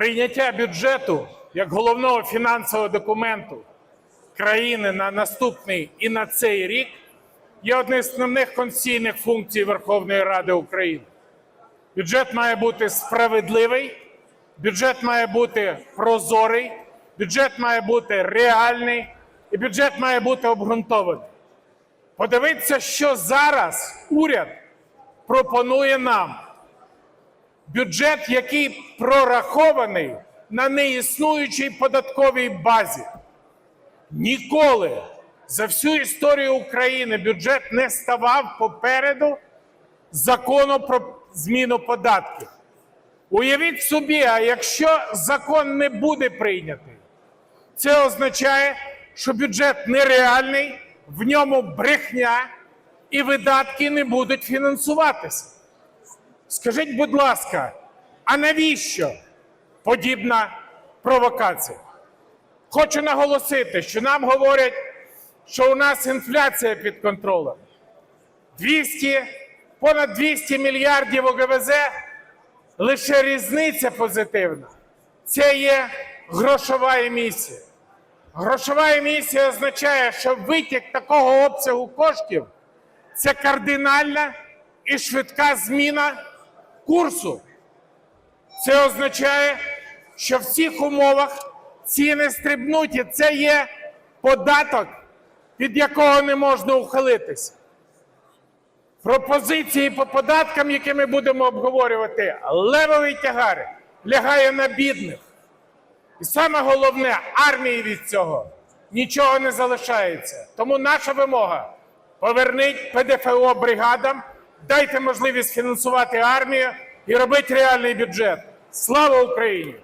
Прийняття бюджету як головного фінансового документу країни на наступний і на цей рік є однією з основних конституційних функцій Верховної Ради України. Бюджет має бути справедливий, бюджет має бути прозорий, бюджет має бути реальний і бюджет має бути обґрунтований. Подивіться, що зараз уряд пропонує нам. Бюджет, який прорахований на неіснуючій податковій базі. Ніколи за всю історію України бюджет не ставав попереду закону про зміну податків. Уявіть собі, а якщо закон не буде прийнятий, це означає, що бюджет нереальний, в ньому брехня і видатки не будуть фінансуватися. Скажіть, будь ласка, а навіщо подібна провокація? Хочу наголосити, що нам говорять, що у нас інфляція під контролем. 200, понад 200 мільярдів ОГВЗ лише різниця позитивна. Це є грошова емісія. Грошова емісія означає, що витік такого обсягу коштів це кардинальна і швидка зміна курсу. Це означає, що в цих умовах ціни стрибнуть, і це є податок, від якого не можна ухилитися. Пропозиції по податкам, які ми будемо обговорювати, левовий тягар лягає на бідних. І саме головне, армії від цього нічого не залишається. Тому наша вимога поверніть ПДФО бригадам, дайте можливість фінансувати армію і робити реальний бюджет. Слава Україні!